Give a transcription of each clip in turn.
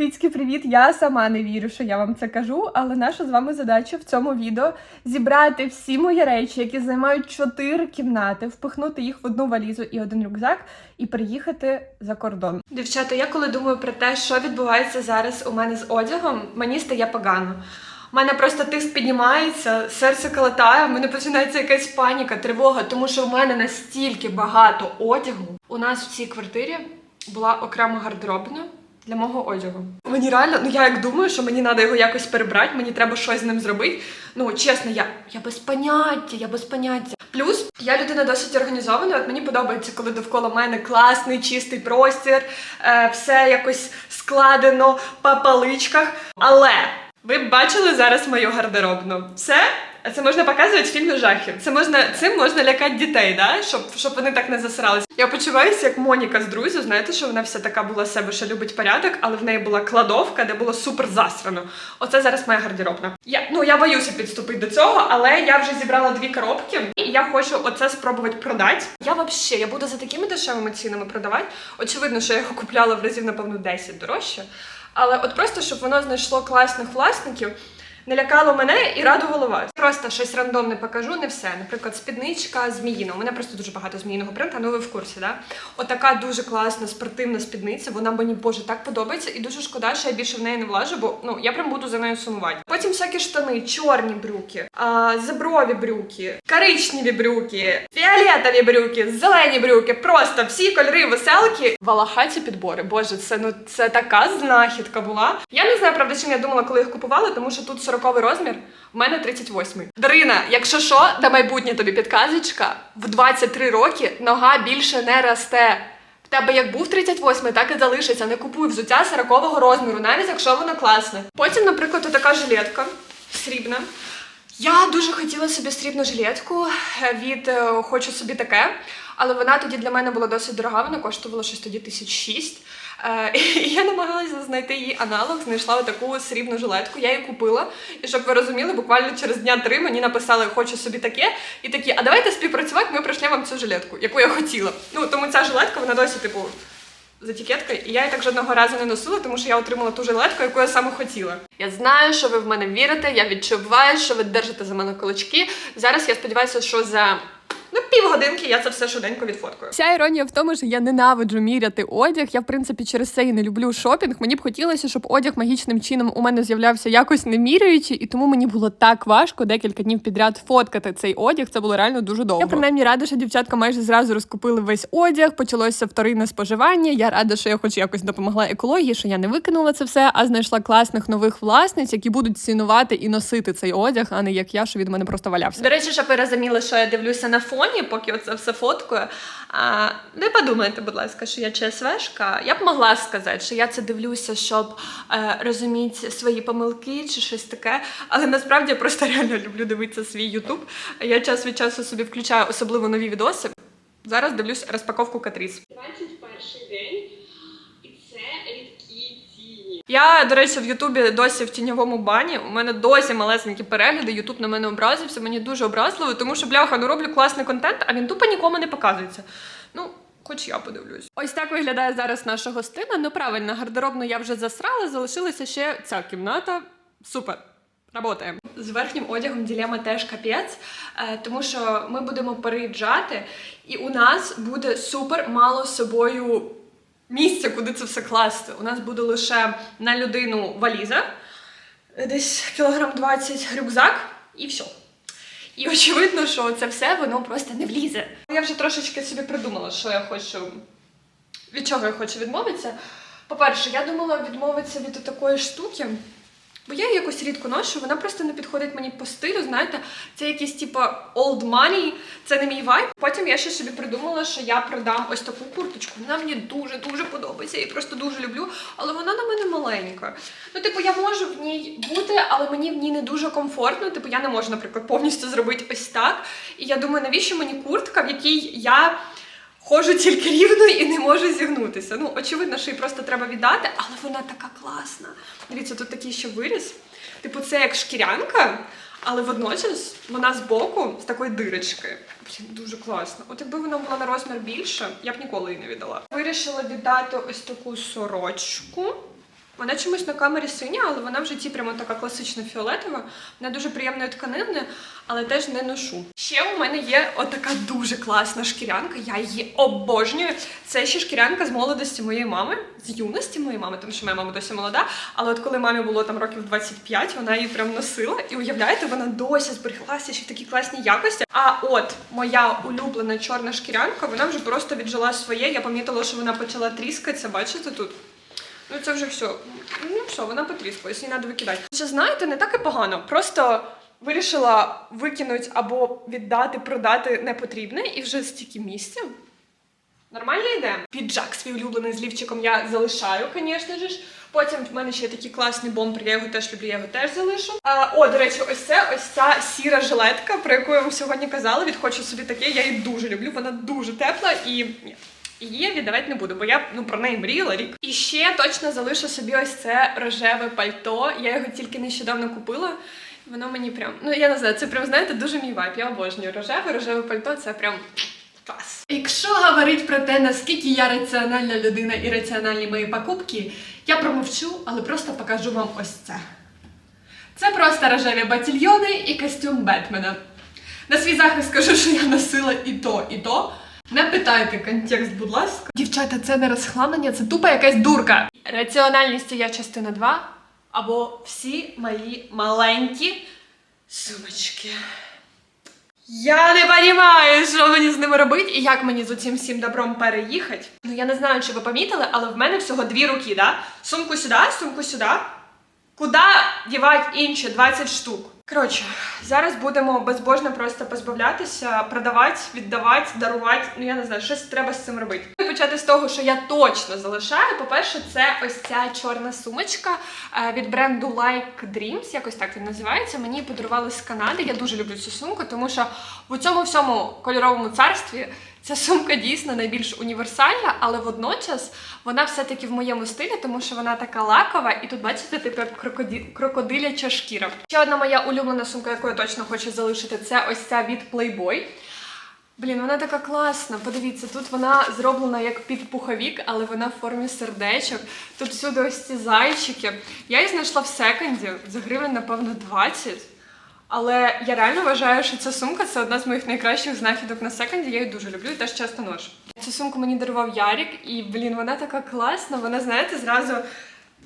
Кицьки, привіт! Я сама не вірю, що я вам це кажу, але наша з вами задача в цьому відео зібрати всі мої речі, які займають чотири кімнати, впихнути їх в одну валізу і один рюкзак, і приїхати за кордон. Дівчата, я коли думаю про те, що відбувається зараз у мене з одягом, мені стає погано. У мене просто тиск піднімається, серце калатає, в мене починається якась паніка, тривога, тому що у мене настільки багато одягу. У нас в цій квартирі була окрема гардеробна для мого одягу. Мені реально, ну я як думаю, що мені треба його якось перебрати, мені треба щось з ним зробити. Ну, чесно, я, я без поняття, я без поняття. Плюс я людина досить організована. От мені подобається, коли довкола мене класний, чистий простір, е, все якось складено по паличках. Але ви б бачили зараз мою гардеробну. Це, це можна показувати в фільмі жахів. Це можна, цим можна лякати дітей, да? щоб, щоб вони так не засирались. Я почуваюся як Моніка з друзів. Знаєте, що вона вся така була себе, що любить порядок, але в неї була кладовка, де було супер засрано. Оце зараз моя гардеробна. Я ну я боюся підступити до цього, але я вже зібрала дві коробки, і я хочу оце спробувати продати. Я взагалі я буду за такими дешевими цінами продавати. Очевидно, що я його купляла в разів, напевно, 10 дорожче. Але от просто щоб воно знайшло класних власників. Не лякало мене і радувало вас. Просто щось рандомне покажу, не все. Наприклад, спідничка зміїна. У мене просто дуже багато зміїного принта, ну ви в курсі, да? Отака дуже класна спортивна спідниця. Вона мені боже так подобається, і дуже шкода, що я більше в неї не влажу, бо ну я прям буду за нею сумувати. Потім всякі штани, чорні брюки, а, заброві брюки, коричневі брюки, фіолетові брюки, зелені брюки. Просто всі кольори веселки. Валахаті підбори. Боже, це ну це така знахідка була. Я не знаю, правда, чим я думала, коли їх купувала, тому що тут 40 розмір, в мене 38. Дарина, якщо що, на майбутнє тобі підказочка, в 23 роки нога більше не росте. В тебе як був 38, так і залишиться. Не купуй взуття 40 розміру, навіть якщо воно класне. Потім, наприклад, така жилетка срібна. Я дуже хотіла собі срібну жилетку е, від е, хочу собі таке, але вона тоді для мене була досить дорога, вона коштувала щось тоді тисяч шість. Е, І я намагалася знайти її аналог, знайшла таку срібну жилетку, я її купила. І щоб ви розуміли, буквально через дня три мені написали хочу собі таке, і такі, а давайте співпрацювати, ми прийшли вам цю жилетку, яку я хотіла. Ну тому ця жилетка, вона досі, типу, з етикеткою, і я її так жодного разу не носила, тому що я отримала ту жилетку, яку я саме хотіла. Я знаю, що ви в мене вірите, я відчуваю, що ви держите за мене кулачки. Зараз я сподіваюся, що за ну, півгодинки я це все швиденько відфоткаю. Вся іронія в тому, що я ненавиджу міряти одяг. Я, в принципі, через це і не люблю шопінг. Мені б хотілося, щоб одяг магічним чином у мене з'являвся якось не міряючи, і тому мені було так важко декілька днів підряд фоткати цей одяг. Це було реально дуже довго. Я принаймні рада, що дівчатка майже зразу розкупили весь одяг. Почалося вторинне споживання. Я рада, що я хоч якось допомогла екології, що я не викинула це все, а знайшла класних нових власниць, які будуть цінувати і носити цей одяг, а не як я, що від мене просто валявся. До речі, щоб ви розуміли, що я дивлюся на фоні, поки оце все фоткую. А, не подумайте, будь ласка, що я ЧСВшка. Я б могла сказати, що я це дивлюся, щоб е, розуміти свої помилки чи щось таке. Але насправді я просто реально люблю дивитися свій Ютуб. Я час від часу собі включаю особливо нові відоси. Зараз дивлюсь розпаковку Катріс. 21 день, і це рідкі тіні. Я, до речі, в Ютубі досі в тіньовому бані. У мене досі малесенькі перегляди. Ютуб на мене образився. Мені дуже образливо, тому що бляха, ну роблю класний контент, а він тупо нікому не показується. Ну, хоч я подивлюсь. Ось так виглядає зараз наша гостина. Ну правильно, гардеробну я вже засрала, залишилася ще ця кімната. Супер. Работаємо. З верхнім одягом ділема теж капець, е, тому що ми будемо переїжджати, і у нас буде супер мало собою місця, куди це все класти. У нас буде лише на людину валіза, десь кілограм 20 рюкзак і все. І очевидно, що це все воно просто не влізе. Я вже трошечки собі придумала, що я хочу, від чого я хочу відмовитися. По-перше, я думала відмовитися від такої штуки. Бо я її якось рідко ношу, вона просто не підходить мені по стилю. Знаєте, це якийсь типу old money, це не мій вайб. Потім я ще собі придумала, що я продам ось таку курточку. Вона мені дуже дуже подобається, її просто дуже люблю, але вона на мене маленька. Ну, типу, я можу в ній бути, але мені в ній не дуже комфортно. Типу, я не можу, наприклад, повністю зробити ось так. І я думаю, навіщо мені куртка, в якій я. Ходжу тільки рівно і не можу зігнутися. Ну, очевидно, що її просто треба віддати, але вона така класна. Дивіться, тут такий ще виріс. Типу, це як шкірянка, але водночас вона збоку з такої дирочки. Блін, дуже класно. От якби вона була на розмір більше, я б ніколи її не віддала. Вирішила віддати ось таку сорочку. Вона чомусь на камері синя, але вона в житті прямо така класична фіолетова. Вона дуже приємної тканини, але теж не ношу. Ще у мене є отака дуже класна шкірянка. Я її обожнюю. Це ще шкірянка з молодості моєї мами, з юності моєї мами, тому що моя мама досі молода. Але от коли мамі було там років 25, вона її прям носила. І уявляєте, вона досі зберіглася ще в такій класній якості. А от моя улюблена чорна шкірянка, вона вже просто віджила своє. Я помітила, що вона почала тріскатися. Бачите тут? Ну це вже все. Ну все, вона потріскалась, її треба викидати. Ще знаєте, не так і погано. Просто вирішила викинути або віддати, продати непотрібне і вже стільки місця. Нормально йде. Піджак свій улюблений з лівчиком я залишаю, звісно ж. Потім в мене ще є такий класний бомбер, я його теж люблю, я його теж залишу. А, о, до речі, ось це ось ця сіра жилетка, про яку я вам сьогодні казала. Відхочу собі таке. Я її дуже люблю, вона дуже тепла і. Її віддавати не буду, бо я ну про неї мріяла рік. І ще точно залишу собі ось це рожеве пальто. Я його тільки нещодавно купила. Воно мені прям, ну я не знаю, це прям знаєте дуже мій вайб. Я обожнюю рожеве, рожеве пальто. Це прям клас. Якщо говорить про те, наскільки я раціональна людина і раціональні мої покупки, я промовчу, але просто покажу вам ось це. Це просто рожеві батільйони і костюм Бетмена. На свій захист скажу, що я носила і то, і то. Не питайте контекст, будь ласка. Дівчата, це не розхламлення, це тупо якась дурка. Раціональність я частина 2, або всі мої маленькі сумочки. Я не розумію, що мені з ними робити і як мені з цим всім добром переїхати. Ну я не знаю, чи ви помітили, але в мене всього дві руки, да? Сумку сюди, сумку сюди. Куди дівати інші 20 штук? Коротше, зараз будемо безбожно просто позбавлятися, продавати, віддавати, дарувати. Ну я не знаю, щось треба з цим робити. Почати з того, що я точно залишаю. По-перше, це ось ця чорна сумочка е, від бренду Like Dreams, якось так він називається. Мені подарували з Канади. Я дуже люблю цю сумку, тому що в цьому всьому кольоровому царстві ця сумка дійсно найбільш універсальна, але водночас вона все-таки в моєму стилі, тому що вона така лакова, і тут бачите, типу як крокоді... крокодиляча шкіра. Ще одна моя улюблена сумка, яку я точно хочу залишити, це ось ця від Playboy. Блін, вона така класна. Подивіться, тут вона зроблена як під пуховік, але вона в формі сердечок. Тут всюди ось ці зайчики. Я її знайшла в секонді за гривень, напевно, 20. Але я реально вважаю, що ця сумка це одна з моїх найкращих знахідок на секонді. Я її дуже люблю і теж часто ношу. Цю сумку мені дарував Ярік, і блін, вона така класна. Вона, знаєте, зразу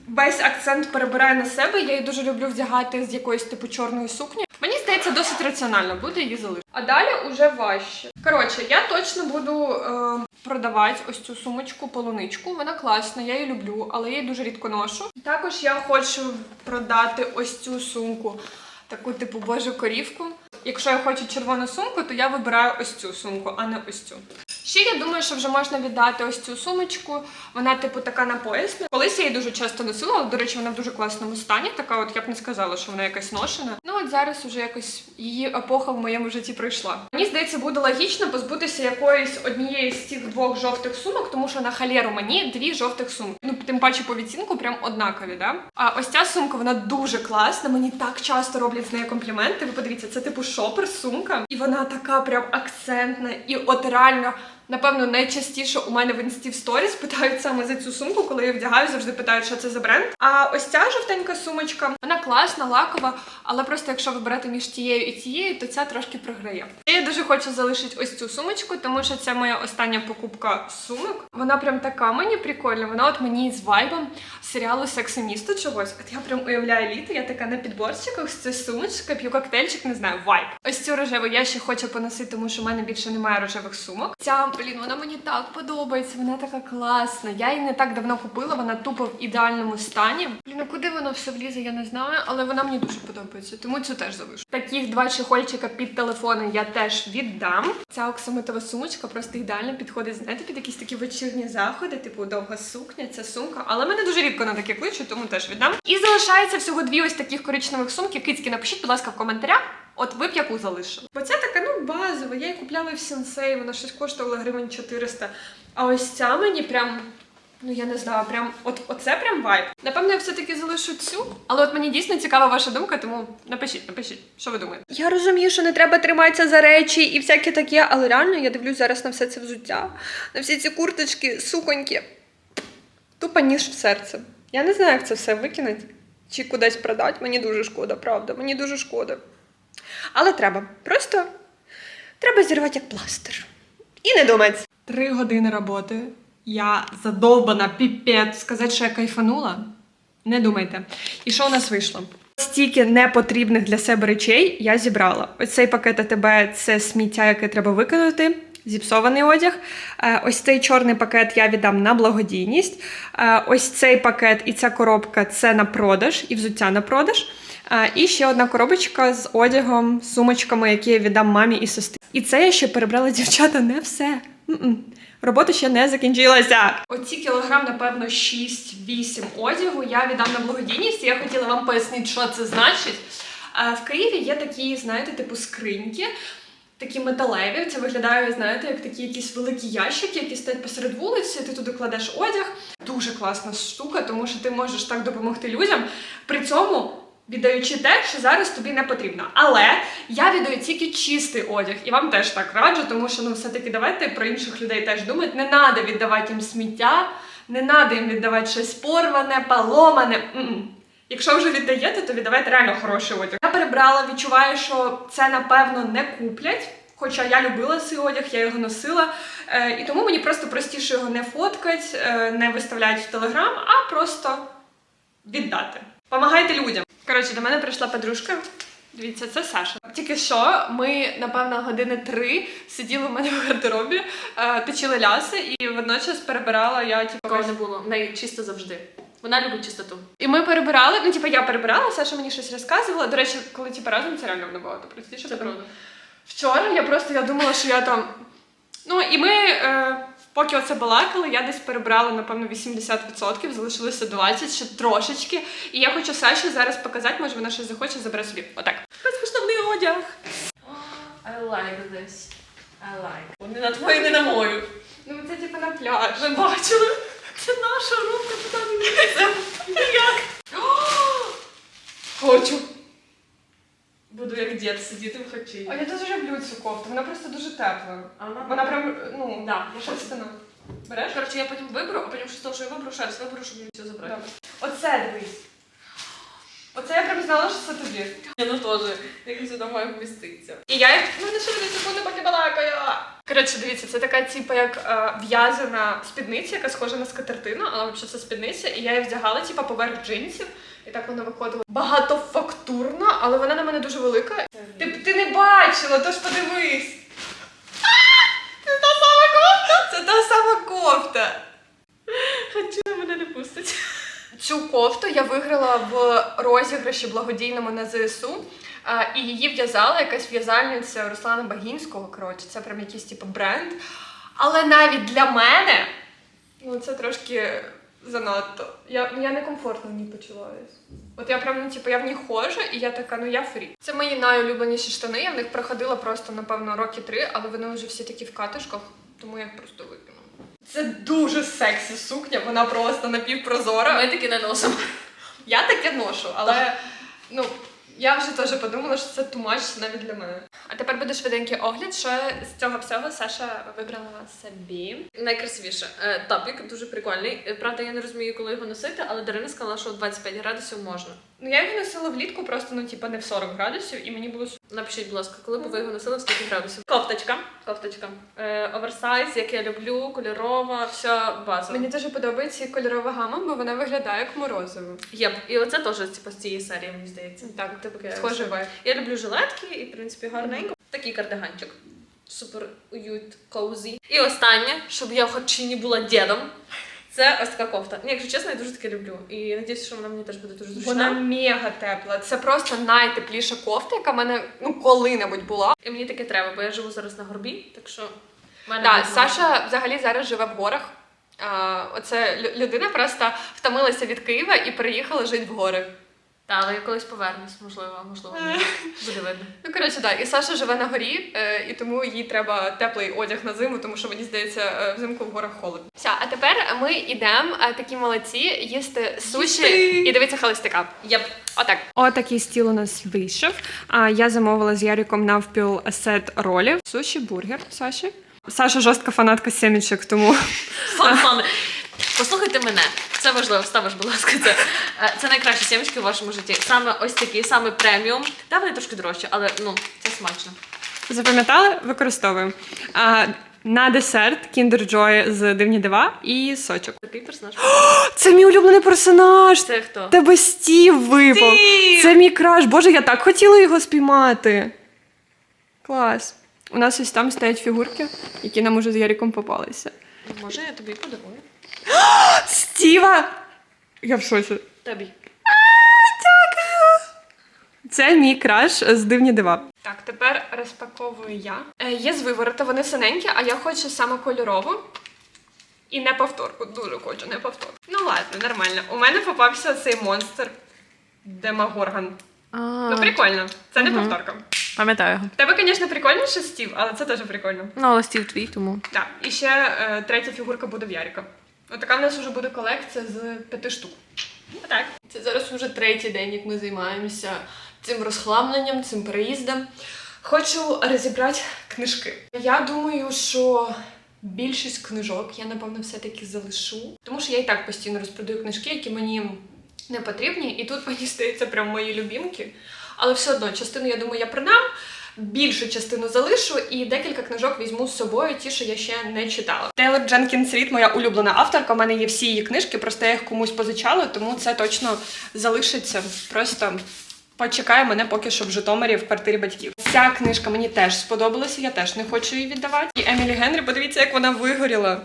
весь акцент перебирає на себе. Я її дуже люблю вдягати з якоїсь типу чорної сукні. Мені здається, досить раціонально буде її залишити. А далі уже важче. Коротше, я точно буду е, продавати ось цю сумочку полуничку. Вона класна, я її люблю, але я її дуже рідко ношу. Також я хочу продати ось цю сумку, таку типу божу корівку. Якщо я хочу червону сумку, то я вибираю ось цю сумку, а не ось цю. Ще я думаю, що вже можна віддати ось цю сумочку. Вона, типу, така на поясна. Колись я її дуже часто носила, але, до речі, вона в дуже класному стані. Така, от я б не сказала, що вона якась ношена. Ну от зараз уже якось її епоха в моєму житті пройшла. Мені здається, буде логічно позбутися якоїсь однієї з цих двох жовтих сумок, тому що на халеру мені дві жовтих сумки. Ну, тим паче по відцінку прям однакові, да? А ось ця сумка, вона дуже класна. Мені так часто роблять з нею компліменти. Ви подивіться, це типу шопер сумка, і вона така прям акцентна. І от реально. Напевно, найчастіше у мене в інсті в сторіс питають саме за цю сумку, коли я вдягаю, завжди питають, що це за бренд. А ось ця жовтенька сумочка, вона класна, лакова, але просто якщо вибирати між тією і тією, то ця трошки програє. Я дуже хочу залишити ось цю сумочку, тому що це моя остання покупка сумок. Вона прям така мені прикольна. Вона от мені з вайбом серіалу Секс місто чогось. От я прям уявляю літо, я така на підборчиках з цією сумочкою, п'ю коктейльчик, не знаю, вайб. Ось цю рожеву я ще хочу поносити, тому що в мене більше немає рожевих сумок. Ця, блін, вона мені так подобається, вона така класна. Я її не так давно купила, вона тупо в ідеальному стані. Блін, а куди воно все влізе, я не знаю, але вона мені дуже подобається, тому цю теж залишу. Таких два чехольчика під телефони я теж віддам. Ця оксамитова сумочка просто ідеально підходить, знаєте, під якісь такі вечірні заходи, типу довга сукня, ця сумка. Але мене дуже рідко на таке кличуть, тому теж віддам. І залишається всього дві ось таких коричневих сумки. Кицьки, напишіть, будь ласка, в коментарях. От ви б яку залишили? Бо ця така, ну, базова. Я її купляла в сенсей, вона щось коштувала гривень 400. А ось ця мені прям. Ну я не знаю, прям от оце прям вайб. Напевно, я все-таки залишу цю, але от мені дійсно цікава ваша думка, тому напишіть, напишіть, що ви думаєте. Я розумію, що не треба триматися за речі і всяке таке, але реально я дивлюсь зараз на все це взуття, на всі ці курточки, суконьки. Тупо ніж в серце. Я не знаю, як це все викинуть чи кудись продати. Мені дуже шкода, правда. Мені дуже шкода. Але треба. Просто треба зірвати як пластир. І не думати. Три години роботи. Я задовбана, піпець. Сказати, що я кайфанула. Не думайте. І що у нас вийшло? Стільки непотрібних для себе речей я зібрала. Ось цей пакет АТБ це сміття, яке треба викинути. Зіпсований одяг. Е, Ось цей чорний пакет я віддам на благодійність. Е, Ось цей пакет і ця коробка це на продаж і взуття на продаж. І ще одна коробочка з одягом, сумочками, які я віддам мамі і сестрі. І це я ще перебрала дівчата не все. М-м. Робота ще не закінчилася. Оці кілограм, напевно, 6-8 одягу я віддам на благодійність. Я хотіла вам пояснити, що це значить. В Києві є такі, знаєте, типу скриньки, такі металеві. Це виглядає, знаєте, як такі якісь великі ящики, які стоять посеред вулиці. Ти туди кладеш одяг. Дуже класна штука, тому що ти можеш так допомогти людям. При цьому. Віддаючи те, що зараз тобі не потрібно. Але я віддаю тільки чистий одяг, і вам теж так раджу, тому що ну все-таки давайте про інших людей теж думати. Не треба віддавати їм сміття, не треба їм віддавати щось порване, поломане. М-м. Якщо вже віддаєте, то віддавайте реально хороший одяг. Я перебрала, відчуваю, що це напевно не куплять. Хоча я любила цей одяг, я його носила. Е, і тому мені просто простіше його не фоткати, е, не виставляти в телеграм, а просто віддати. Помагайте людям. Коротше, до мене прийшла подружка. Дивіться, це Саша. Тільки що ми, напевно, години три сиділи в мене в гардеробі, е, точили ляси, і водночас перебирала я типу. Такого не було. В неї чисто завжди. Вона любить чистоту. І ми перебирали, ну типу я перебирала, Саша мені щось розказувала. До речі, коли типу разом це реально набагато простіше. Це правда. Вчора я просто я думала, що я там. Ну і ми, е, поки оце балакали, я десь перебрала, напевно, 80%, залишилося 20, ще трошечки. І я хочу Саші зараз показати, може вона щось захоче, забере собі. Отак. Безкоштовний одяг. I like this. I like. Не на твою, не на мою. Ну це типу на пляж. Ви бачили? Це наша рука туди не лізе. Як? Хочу. Буду як дід сидіти в хаті. А я дуже люблю цю кофту, вона просто дуже тепла. А вона Вона прям, ну, Да. шерстяна. Береш? Коротше, я потім виберу, а потім що з того, що я виберу шерсть, виберу, щоб мені все забрати. Добре. Оце дивись. Оце я прям знала, що це тобі. Я ну теж, як сюди має вміститися. І я їх, ну не дві секунди, поки балакаю. Коротше, дивіться, це така типу як е, в'язана спідниця, яка схожа на скатертину, але взагалі це спідниця, і я її вдягала, типу, поверх джинсів. І так вона виходила багатофактурна, але вона на мене дуже велика. Ти, ти не бачила, тож подивись. Це та сама кофта? Це та сама кофта. Хочу, мене не пустить. Цю кофту я виграла в розіграші благодійному на ЗСУ. І її в'язала якась в'язальниця Руслана Багінського. Коротше, це прям якийсь типу бренд. Але навіть для мене ну це трошки занадто. Я, я некомфортно в ній почуваюсь. От я прям, ну, типу, я в ній ходжу, і я така, ну я фрі. Це мої найулюбленіші штани. Я в них проходила просто, напевно, роки три, але вони вже всі такі в катишках, тому я їх просто викину. Це дуже сексі сукня, вона просто напівпрозора. Ми таки не носимо. Я таке ношу, але ну я вже теж подумала, що це тумач навіть для мене. А тепер буде швиденький огляд, що з цього всього Саша вибрала собі. Найкрасивіше. Е, Тапік дуже прикольний. Е, Правда, я не розумію, коли його носити, але Дарина сказала, що 25 градусів можна. Ну я його носила влітку, просто ну типа не в 40 градусів, і мені було. Напишіть, будь ласка, коли б ви його носили в скільки градусів. Кофточка. Кофточка. Е, оверсайз, як я люблю, кольорова, все базово. Мені дуже подобається кольорова гама, бо вона виглядає як морозиво. Єп. І оце теж типу, з цієї серії, мені здається. Так, таке схоже. Я люблю жилетки і, в принципі, гарненько. Такий кардиганчик. Супер уют, коузі. І останнє, щоб я хоч і не була дідом. Це ось така кофта. Ні, якщо чесно, я дуже таке люблю. І надіюсь, що вона мені теж буде дуже зручна. Вона мега тепла. Це просто найтепліша кофта, яка в мене ну коли-небудь була. І мені таке треба, бо я живу зараз на горбі, так що. в мене буде Саша взагалі зараз живе в горах. А, оце лю- людина просто втомилася від Києва і переїхала жити в гори. Та, але я колись повернусь, можливо, можливо, ні. буде видно. Ну коротше, так, і Саша живе на горі, е, і тому їй треба теплий одяг на зиму, тому що мені здається, е, взимку в горах холодно. Все, а тепер ми йдемо, е, такі молодці, їсти суші Їсти! і дивитися холостяка. Єп. Отак. Отакий стіл у нас вийшов. А я замовила з Яриком навпіл сет ролів. Суші, бургер Саші. Саша жорстка фанатка сімічок, тому Фан-фан. Послухайте мене. Це важливо, вставиш, будь ласка, це. Е, Це найкращі сімечки в вашому житті. Саме ось такі, саме преміум. Та вони трошки дорожчі, але ну, це смачно. Запам'ятали? Використовуємо. А, на десерт Kinder Joy з дивні дива і сочок. Такий персонаж. Це мій улюблений персонаж. Це хто? Тебе Стів випав. Стів! Це мій краш. Боже, я так хотіла його спіймати. Клас. У нас ось там стоять фігурки, які нам уже з Яріком попалися. Може, я тобі подарую? Стіва! Я в шоці. Тобі. Це мій краш з дивні дива. Так, тепер розпаковую я. Е, є з виворота, вони синенькі, а я хочу саме кольорову. І не повторку. Дуже хочу, не повторку. Ну ладно, нормально. У мене попався цей монстр Демагорган. Ну, прикольно. Це не повторка. Пам'ятаю його. В тебе, звісно, прикольніше Стів, але це теж прикольно. Ну, але стів твій, тому. Так, і ще е, третя фігурка буде в Яріка. Отака в нас вже буде колекція з п'яти штук. Отак. Це зараз вже третій день, як ми займаємося цим розхламленням, цим переїздом. Хочу розібрати книжки. Я думаю, що більшість книжок я, напевно, все-таки залишу. Тому що я і так постійно розпродаю книжки, які мені не потрібні. І тут мені здається прям мої любімки. Але все одно, частину, я думаю, я продам. Більшу частину залишу і декілька книжок візьму з собою, ті, що я ще не читала. Тейлор Дженкінс Рід, моя улюблена авторка. У мене є всі її книжки, просто я їх комусь позичала, тому це точно залишиться. Просто почекає мене поки що в Житомирі в квартирі батьків. Ця книжка мені теж сподобалася, я теж не хочу її віддавати. І Емілі Генрі, подивіться, як вона вигоріла.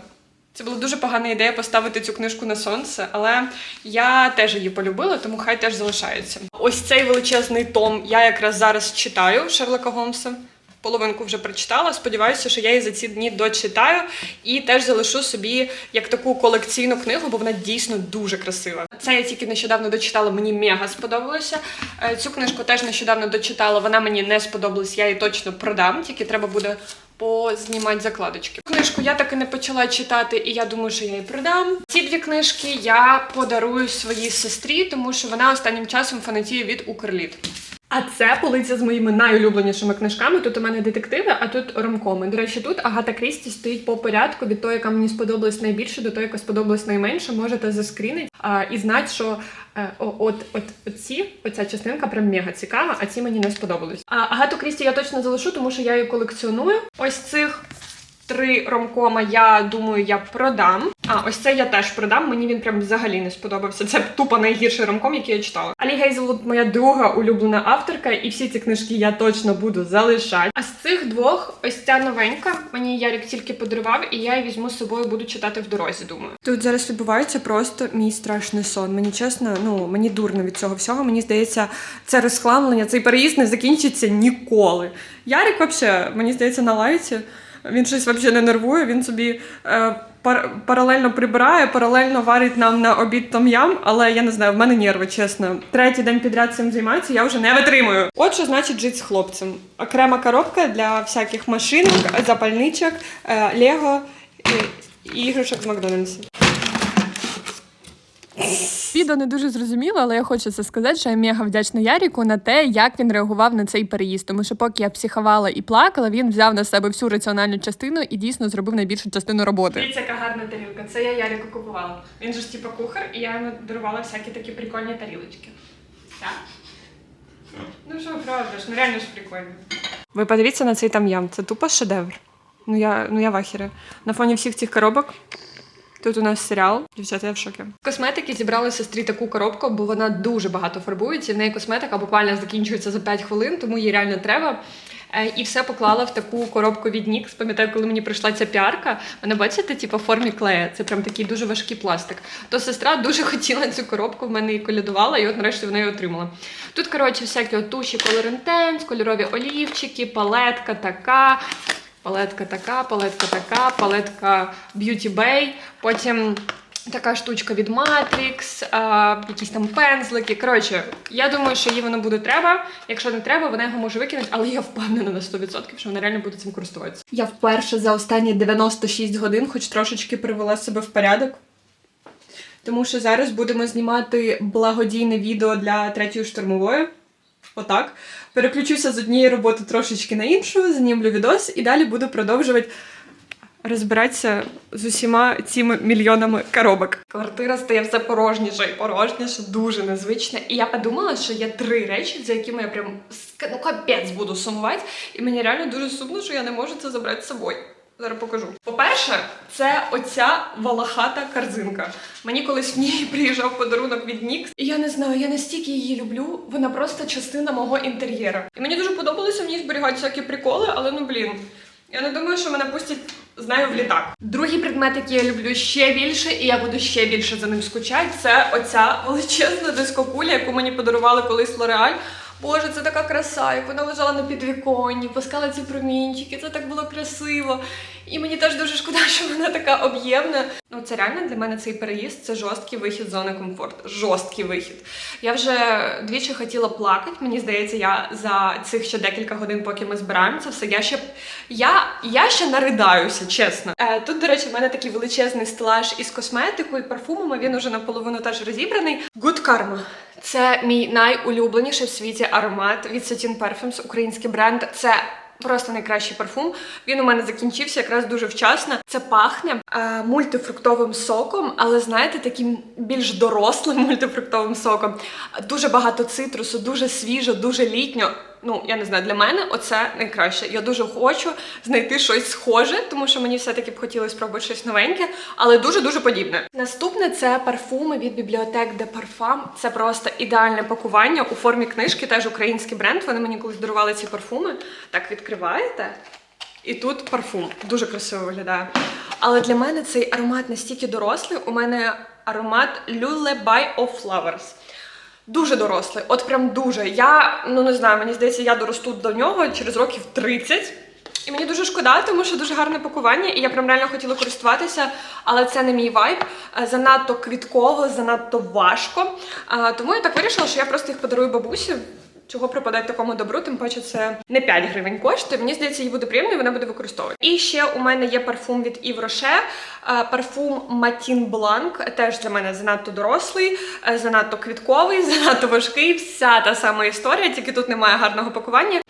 Це була дуже погана ідея поставити цю книжку на сонце, але я теж її полюбила, тому хай теж залишається. Ось цей величезний том я якраз зараз читаю Шерлока Голмса. Половинку вже прочитала. Сподіваюся, що я її за ці дні дочитаю і теж залишу собі як таку колекційну книгу, бо вона дійсно дуже красива. Це я тільки нещодавно дочитала, мені мега сподобалося. Е, Цю книжку теж нещодавно дочитала. Вона мені не сподобалась, я її точно продам, тільки треба буде познімати закладочки. Книжку я так і не почала читати, і я думаю, що я її продам. Ці дві книжки я подарую своїй сестрі, тому що вона останнім часом фанатіє від Укрліт. А це полиця з моїми найулюбленішими книжками. Тут у мене детективи, а тут ромкоми. До речі, тут Агата Крісті стоїть по порядку від того, яка мені сподобалась найбільше, до того, яка сподобалась найменше. Можете заскрінити а, і знати, що е, о- от, от, от ці, оця частинка прям мега цікава, а ці мені не сподобались. А Агату Крісті я точно залишу, тому що я її колекціоную. Ось цих три ромкома я думаю, я продам. А ось це я теж продам. Мені він прям взагалі не сподобався. Це тупо найгірший ромком, який я читала. Алі Гейзелвуд моя друга улюблена авторка, і всі ці книжки я точно буду залишати. А з цих двох, ось ця новенька, мені Ярик тільки подарував, і я її візьму з собою, буду читати в дорозі. Думаю. Тут зараз відбувається просто мій страшний сон. Мені чесно, ну мені дурно від цього всього. Мені здається, це розхламлення, цей переїзд не закінчиться ніколи. Ярик, взагалі, мені здається, на лайці. Він щось взагалі не нервує, він собі е, пар- паралельно прибирає, паралельно варить нам на обід там ям, але я не знаю, в мене нерви, чесно. Третій день підряд цим займається, я вже не витримую. От що значить жити з хлопцем. Окрема коробка для всяких машинок, запальничок, е, лего і іграшок з Макдональдса. Відео не дуже зрозуміло, але я хочу це сказати, що я мега вдячна Яріку на те, як він реагував на цей переїзд. Тому що поки я психувала і плакала, він взяв на себе всю раціональну частину і дійсно зробив найбільшу частину роботи. Дивіться, яка гарна тарілка. Це я Ярику купувала. Він же ж типу кухар, і я йому дарувала всякі такі прикольні тарілочки. Так? Ну що, правда ж, ну реально ж прикольно. Ви подивіться на цей там-ям, це тупо шедевр. Ну я, ну я в. На фоні всіх цих коробок. Тут у нас серіал. Дівчата, я в шокі. Косметики зібрали сестрі таку коробку, бо вона дуже багато фарбується. В неї косметика буквально закінчується за 5 хвилин, тому їй реально треба. Е, І все поклала в таку коробку від NYX. Пам'ятаю, коли мені прийшла ця піарка, вона бачите, типу, в формі клея. Це прям такий дуже важкий пластик. То сестра дуже хотіла цю коробку, в мене її колядувала, і от нарешті вона її отримала. Тут, коротше, всякі от туші Color Intense, кольорові олівчики, палетка така. Палетка така, палетка така, палетка Beauty Bay, потім така штучка від Matrix, а, якісь там пензлики. Коротше, я думаю, що їй воно буде треба. Якщо не треба, вона його може викинути, але я впевнена на 100%, що вона реально буде цим користуватися. Я вперше за останні 96 годин, хоч трошечки привела себе в порядок. Тому що зараз будемо знімати благодійне відео для третьої штурмової. Отак. Переключуся з однієї роботи трошечки на іншу, знімлю відос і далі буду продовжувати розбиратися з усіма цими мільйонами коробок. Квартира стає все порожніше і порожніше, дуже незвична. І я подумала, що є три речі, за якими я прям ну, капець буду сумувати. І мені реально дуже сумно, що я не можу це забрати з собою. Зараз покажу. По-перше, це оця волохата корзинка. Мені колись в ній приїжджав подарунок від Нікс. І я не знаю, я настільки її люблю. Вона просто частина мого інтер'єру. І мені дуже подобалося в ній зберігати всякі приколи, але ну блін. Я не думаю, що мене пустять з нею в літак. Другий предмет, який я люблю ще більше, і я буду ще більше за ним скучати, це оця величезна дискокуля, яку мені подарували колись Лореаль. Боже, це така краса, як вона лежала на підвіконні, пускала ці промінчики, це так було красиво. І мені теж дуже шкода, що вона така об'ємна. Ну, це реально для мене цей переїзд це жорсткий вихід з зони комфорту. Жорсткий вихід. Я вже двічі хотіла плакати. Мені здається, я за цих ще декілька годин, поки ми збираємо це все. Я ще я, я ще наридаюся, чесно. Е, тут, до речі, в мене такий величезний стелаж із косметикою, і парфумами. Він уже наполовину теж розібраний. Good Karma. Це мій найулюбленіший в світі аромат від Satin Perfumes, український бренд. Це Просто найкращий парфум. Він у мене закінчився якраз дуже вчасно. Це пахне е, мультифруктовим соком, але знаєте, таким більш дорослим мультифруктовим соком. Дуже багато цитрусу, дуже свіжо, дуже літньо. Ну, я не знаю, для мене оце найкраще. Я дуже хочу знайти щось схоже, тому що мені все-таки б хотілося спробувати щось новеньке, але дуже-дуже подібне. Наступне це парфуми від бібліотек де Parfum. Це просто ідеальне пакування у формі книжки, теж український бренд. Вони мені колись дарували ці парфуми. Так відкриваєте. І тут парфум дуже красиво виглядає. Але для мене цей аромат настільки дорослий. У мене аромат Lullaby of Flowers. Дуже дорослий, от прям дуже. Я ну не знаю, мені здається, я доросту до нього через років 30. І мені дуже шкода, тому що дуже гарне пакування, і я прям реально хотіла користуватися, але це не мій вайб. Е, Занадто квітково, занадто важко. Тому я так вирішила, що я просто їх подарую бабусі. Чого пропадати такому добру, тим паче це не 5 гривень коштує. Мені здається, їй буде приємно і вона буде використовувати. І ще у мене є парфум від Yves Rocher, е, парфум Matin Blanc, теж для мене занадто дорослий, е, занадто квітковий, занадто важкий. Вся та сама історія, тільки тут немає гарного пакування.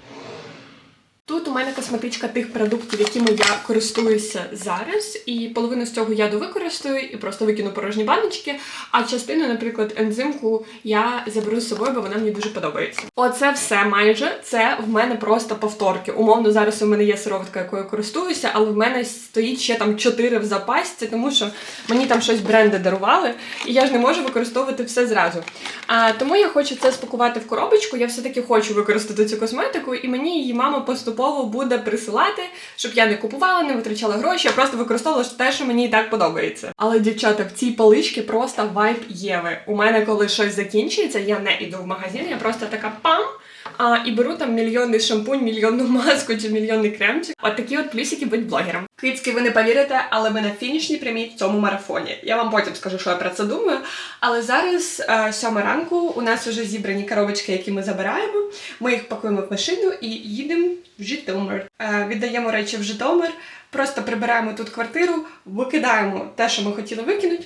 Тут у мене косметичка тих продуктів, якими я користуюся зараз, і половину з цього я довикористаю і просто викину порожні баночки. А частину, наприклад, ензимку я заберу з собою, бо вона мені дуже подобається. Оце все майже це в мене просто повторки. Умовно, зараз у мене є сироватка, якою користуюся, але в мене стоїть ще там чотири в запасці, тому що мені там щось бренди дарували, і я ж не можу використовувати все зразу. А тому я хочу це спакувати в коробочку. Я все-таки хочу використати цю косметику, і мені її мама поступово буде присилати, щоб я не купувала, не витрачала гроші, а просто використовувала те, що мені і так подобається. Але дівчата, в цій паличці просто вайп Єви. У мене, коли щось закінчується, я не іду в магазин, я просто така пам. А, і беру там мільйонний шампунь, мільйонну маску чи мільйонний кремчик. От такі от плюсики будь блогером. Кицьки, ви не повірите, але ми на фінішній прямій в цьому марафоні. Я вам потім скажу, що я про це думаю. Але зараз е, сьома ранку. У нас вже зібрані коробочки, які ми забираємо. Ми їх пакуємо в машину і їдемо в Житомир. Е, віддаємо речі в Житомир, просто прибираємо тут квартиру, викидаємо те, що ми хотіли викинути.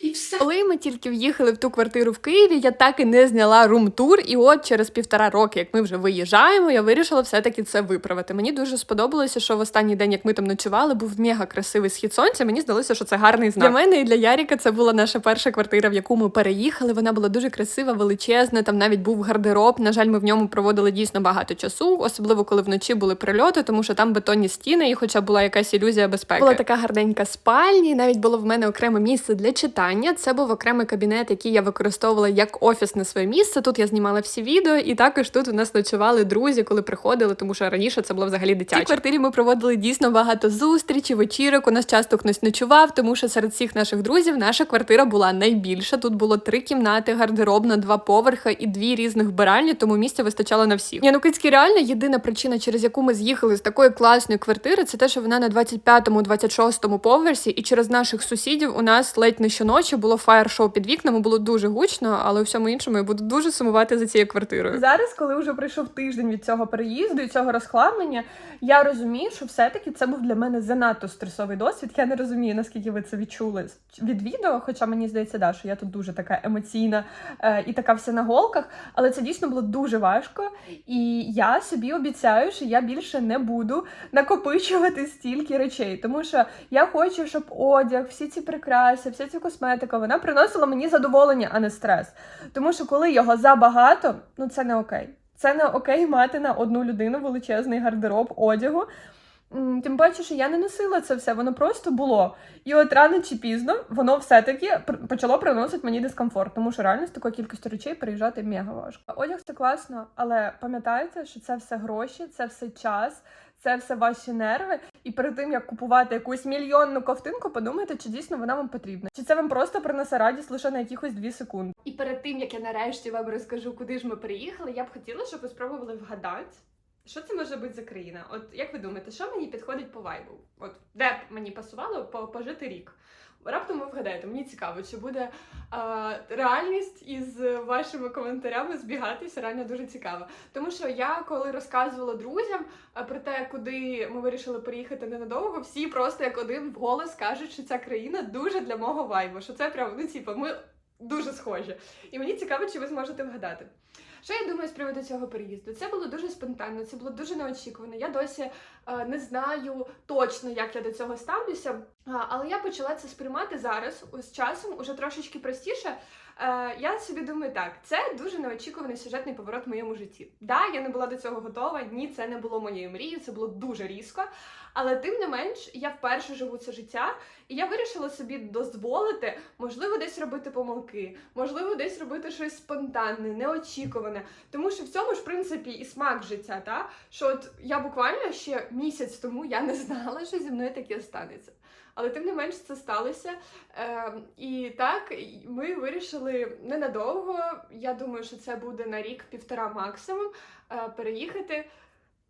І все. Коли ми тільки в'їхали в ту квартиру в Києві, я так і не зняла рум-тур. І от через півтора роки, як ми вже виїжджаємо, я вирішила все-таки це виправити. Мені дуже сподобалося, що в останній день, як ми там ночували, був мега красивий схід сонця. Мені здалося, що це гарний знак. Для мене і для Яріка це була наша перша квартира, в яку ми переїхали. Вона була дуже красива, величезна. Там навіть був гардероб. На жаль, ми в ньому проводили дійсно багато часу, особливо коли вночі були прильоти, тому що там бетонні стіни, і хоча була якась ілюзія безпеки. Була така гарненька спальня, і навіть було в мене окреме місце для читання. Це був окремий кабінет, який я використовувала як офісне своє місце. Тут я знімала всі відео, і також тут у нас ночували друзі, коли приходили, тому що раніше це було взагалі дитяче. В цій квартирі ми проводили дійсно багато зустрічей, вечірок. У нас часто хтось ночував, тому що серед всіх наших друзів наша квартира була найбільша. Тут було три кімнати, гардеробна, два поверхи і дві різних вбиральні, тому місця вистачало на всіх. Ну реально єдина причина, через яку ми з'їхали з такої класної квартири, це те, що вона на 25-му, 26-му поверсі, і через наших сусідів у нас ледь не щоночі ночі було фаєр-шоу під вікнами, було дуже гучно, але у всьому іншому я буду дуже сумувати за цією квартирою. Зараз, коли вже пройшов тиждень від цього переїзду і цього розхламлення, я розумію, що все-таки це був для мене занадто стресовий досвід. Я не розумію, наскільки ви це відчули від відео, хоча мені здається, да, що я тут дуже така емоційна е, і така вся на голках. Але це дійсно було дуже важко. І я собі обіцяю, що я більше не буду накопичувати стільки речей, тому що я хочу, щоб одяг, всі ці прикраси, вся ця косметика, вона приносила мені задоволення, а не стрес. Тому що коли його забагато, ну це не окей. Це не окей мати на одну людину величезний гардероб одягу. Тим паче, що я не носила це все, воно просто було. І от рано чи пізно воно все-таки почало приносити мені дискомфорт, тому що реально з такою кількістю речей переїжджати мега важко. Одяг це класно, але пам'ятайте, що це все гроші, це все час, це все ваші нерви. І перед тим як купувати якусь мільйонну ковтинку, подумайте, чи дійсно вона вам потрібна, чи це вам просто принесе радість лише на якихось дві секунди. І перед тим як я нарешті вам розкажу, куди ж ми приїхали, я б хотіла, щоб ви спробували вгадати. Що це може бути за країна? От як ви думаєте, що мені підходить по вайбу? От де б мені пасувало по- пожити рік? Раптом ви вгадаєте, мені цікаво, чи буде а, реальність із вашими коментарями збігатися. Реально дуже цікаво. Тому що я коли розказувала друзям про те, куди ми вирішили переїхати ненадовго, всі просто як один вголос кажуть, що ця країна дуже для мого вайбу. Що це прям, ну типу, ми дуже схожі. І мені цікаво, чи ви зможете вгадати. Що я думаю з приводу цього переїзду? Це було дуже спонтанно, це було дуже неочікувано. Я досі е, не знаю точно, як я до цього ставлюся, але я почала це сприймати зараз з часом, уже трошечки простіше. Е, я собі думаю, так, це дуже неочікуваний сюжетний поворот в моєму житті. Да, я не була до цього готова. Ні, це не було моєю мрією, це було дуже різко. Але тим не менш, я вперше живу це життя, і я вирішила собі дозволити, можливо, десь робити помилки, можливо, десь робити щось спонтанне, неочікуване. Тому що в цьому ж в принципі і смак життя, та що от я буквально ще місяць тому я не знала, що зі мною таке станеться. Але тим не менш це сталося. Е, і так ми вирішили ненадовго. Я думаю, що це буде на рік-півтора максимум. е, переїхати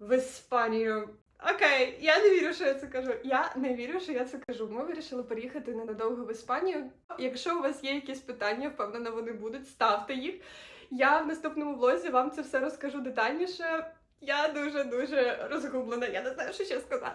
в Іспанію. Окей, я не вірю, що я це кажу. Я не вірю, що я це кажу. Ми вирішили переїхати ненадовго в Іспанію. Якщо у вас є якісь питання, впевнена, вони будуть, ставте їх. Я в наступному влозі вам це все розкажу детальніше. Я дуже дуже розгублена. Я не знаю, що ще сказати.